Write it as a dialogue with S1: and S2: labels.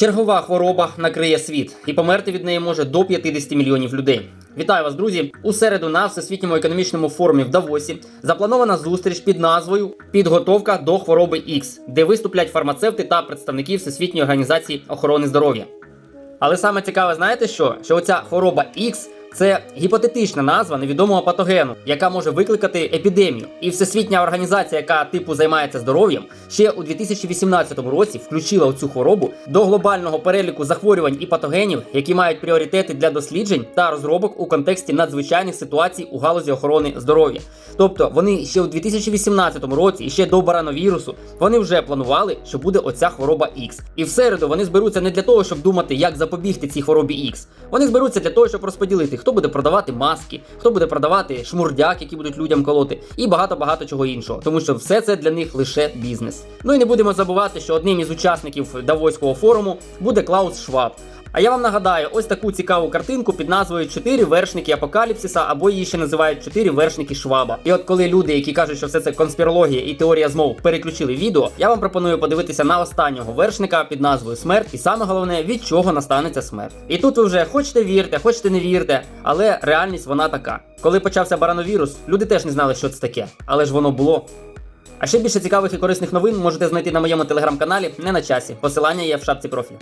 S1: Чергова хвороба накриє світ, і померти від неї може до 50 мільйонів людей. Вітаю вас, друзі! У середу на всесвітньому економічному форумі в Давосі запланована зустріч під назвою Підготовка до хвороби X, де виступлять фармацевти та представники Всесвітньої організації охорони здоров'я. Але саме цікаве, знаєте що? Що оця хвороба X це гіпотетична назва невідомого патогену, яка може викликати епідемію. І всесвітня організація, яка типу займається здоров'ям, ще у 2018 році включила цю хворобу до глобального переліку захворювань і патогенів, які мають пріоритети для досліджень та розробок у контексті надзвичайних ситуацій у галузі охорони здоров'я. Тобто вони ще у 2018 році, і ще до барановірусу, вони вже планували, що буде оця хвороба X. І в середу вони зберуться не для того, щоб думати, як запобігти цій хворобі X. Вони зберуться для того, щоб розподілити, хто буде продавати маски, хто буде продавати шмурдяк, які будуть людям колоти, і багато багато чого іншого, тому що все це для них лише бізнес. Ну і не будемо забувати, що одним із учасників Давоського форуму буде Клаус Шваб. А я вам нагадаю ось таку цікаву картинку під назвою Чотири вершники апокаліпсиса, або її ще називають Чотири вершники Шваба. І от коли люди, які кажуть, що все це конспірологія і теорія змов, переключили відео, я вам пропоную подивитися на останнього вершника під назвою Смерть, і саме головне, від чого настанеться смерть. І тут ви вже хочете вірте, хочете не вірте, але реальність вона така. Коли почався барановірус, люди теж не знали, що це таке, але ж воно було. А ще більше цікавих і корисних новин можете знайти на моєму телеграм-каналі не на часі. Посилання є в шапці профілю.